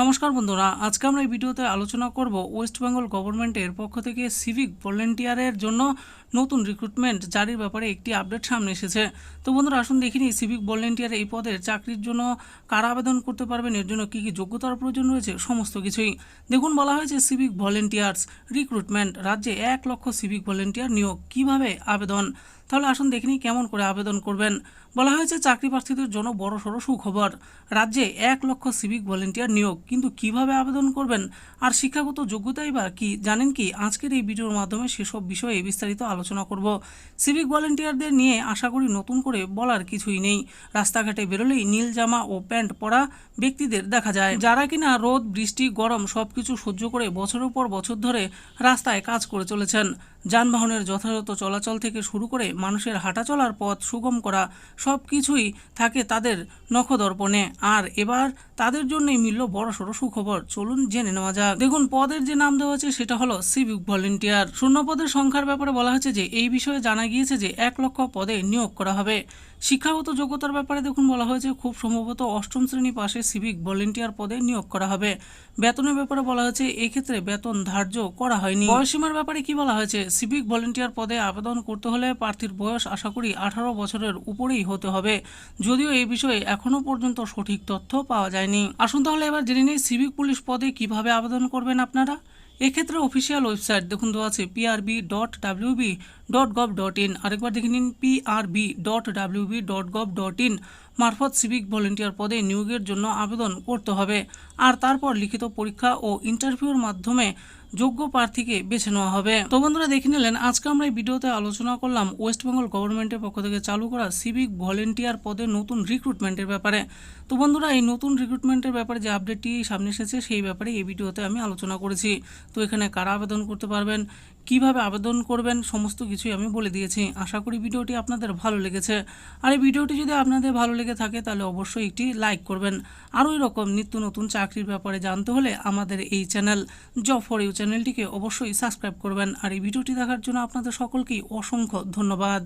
নমস্কার বন্ধুরা, আজকে আমরা এই ভিডিওতে আলোচনা করব ওয়েস্ট বেঙ্গল গভর্নমেন্টের পক্ষ থেকে সিভিক ভলেন্টিয়ারের জন্য নতুন রিক্রুটমেন্ট জারির ব্যাপারে একটি আপডেট সামনে এসেছে। তো বন্ধুরা, আসুন দেখিনি সিভিক ভলেন্টিয়ার এই পদের চাকরির জন্য কারা আবেদন করতে পারবেন, এর জন্য কী কী যোগ্যতার প্রয়োজন রয়েছে, সমস্ত কিছুই। দেখুন, বলা হয়েছে সিভিক ভলেন্টিয়ার্স রিক্রুটমেন্ট রাজ্যে এক লক্ষ সিভিক ভলেন্টিয়ার নিয়োগ। কীভাবে আবেদন? তাহলে আসুন দেখিনি কেমন করে আবেদন করবেন। বলা হয়েছে, চাকরি প্রার্থীদের জন্য বড় সড়ো সুখবর। রাজ্যে এক লক্ষ সিভিক ভলেন্টিয়ার নিয়োগ, কিন্তু কীভাবে আবেদন করবেন? আর শিক্ষাগত যোগ্যতাই বা কি? জানেন কি, আজকের এই ভিডিওর মাধ্যমে সেসব বিষয়ে বিস্তারিত আলোচনা করব। সিভিক ভলেন্টিয়ারদের নিয়ে আশা করি নতুন করে বলার কিছুই নেই। রাস্তাঘাটে বেরোলেই নীল জামা ও প্যান্ট পরা ব্যক্তিদের দেখা যায়। যারা কিনা রোদ, বৃষ্টি, গরম সবকিছু সহ্য করে বছরের পর বছর ধরে রাস্তায় কাজ করে চলেছেন। যানবাহনের যথাযথ চলাচল থেকে শুরু করে মানুষের হাঁটাচলার পথ সুগম করা সব কিছুই থাকে তাদের নখদর্পণে। আর এবার তাদের জন্যই মিলল বড় সড়ো সুখবর। চলুন জেনে নেওয়া যাক। দেখুন, পদের যে নাম দেওয়া হয়েছে সেটা হলো সিভিক ভলেন্টিয়ার। শূন্য পদের সংখ্যার ব্যাপারে বলা হয়েছে যে, এই বিষয়ে জানা গিয়েছে যে, এক লক্ষ পদে নিয়োগ করা হবে। শিক্ষাগত যোগ্যতার ব্যাপারে দেখুন, বলা হয়েছে খুব সম্ভবত অষ্টম শ্রেণি পাশে সিভিক ভলেন্টিয়ার পদে নিয়োগ করা হবে। বেতনের ব্যাপারে বলা হয়েছে, এক্ষেত্রে বেতন ধার্য করা হয়নি। বয়সীমার ব্যাপারে কি বলা হয়েছে? সিভিক ভলেন্টিয়ার পদে আবেদন করতে হলে প্রার্থীর বয়স আশা করি আঠারো বছরের উপরেই হতে হবে। যদিও এই বিষয়ে এখনও পর্যন্ত সঠিক তথ্য পাওয়া যায়নি। আসুন তাহলে এবার জেনে নিই সিভিক পুলিশ পদে কীভাবে আবেদন করবেন আপনারা? এক্ষেত্রে অফিসিয়াল ওয়েবসাইট দেখুন দেওয়া আছে PRB dot WB dot gov dot in আরেকবার দেখে নিন PRB dot WB dot gov dot in মারফত সিভিক ভলেন্টিয়ার পদে নিয়োগের জন্য আবেদন করতে হবে। আর তারপর লিখিত পরীক্ষা ও ইন্টারভিউর মাধ্যমে যোগ্য প্রার্থীকে বেছে নেওয়া হবে। তো বন্ধুরা দেখে নিলেন, আজকে আমরা এই ভিডিওতে আলোচনা করলাম ওয়েস্ট বেঙ্গল গভর্নমেন্টের পক্ষ থেকে চালু করা সিভিক ভলেন্টিয়ার পদে নতুন রিক্রুটমেন্টের ব্যাপারে। তো বন্ধুরা, এই নতুন রিক্রুটমেন্টের ব্যাপারে যে আপডেটটি সামনে এসেছে, সেই ব্যাপারে এই ভিডিওতে আমি আলোচনা করেছি। তো এখানে কারা আবেদন করতে পারবেন, কীভাবে আবেদন করবেন, সমস্ত কিছুই আমি বলে দিয়েছি। আশা করি ভিডিওটি আপনাদের ভালো লেগেছে। আর এই ভিডিওটি যদি আপনাদের ভালো লেগে থাকে, তাহলে অবশ্যই একটি লাইক করবেন। আরও এরকম নিত্য নতুন চাকরির ব্যাপারে জানতে হলে আমাদের এই চ্যানেল জব ফর ইউ চ্যানেলটিকে অবশ্যই সাবস্ক্রাইব করবেন। আর এই ভিডিওটি দেখার জন্য আপনাদের সকলকেই অসংখ্য ধন্যবাদ।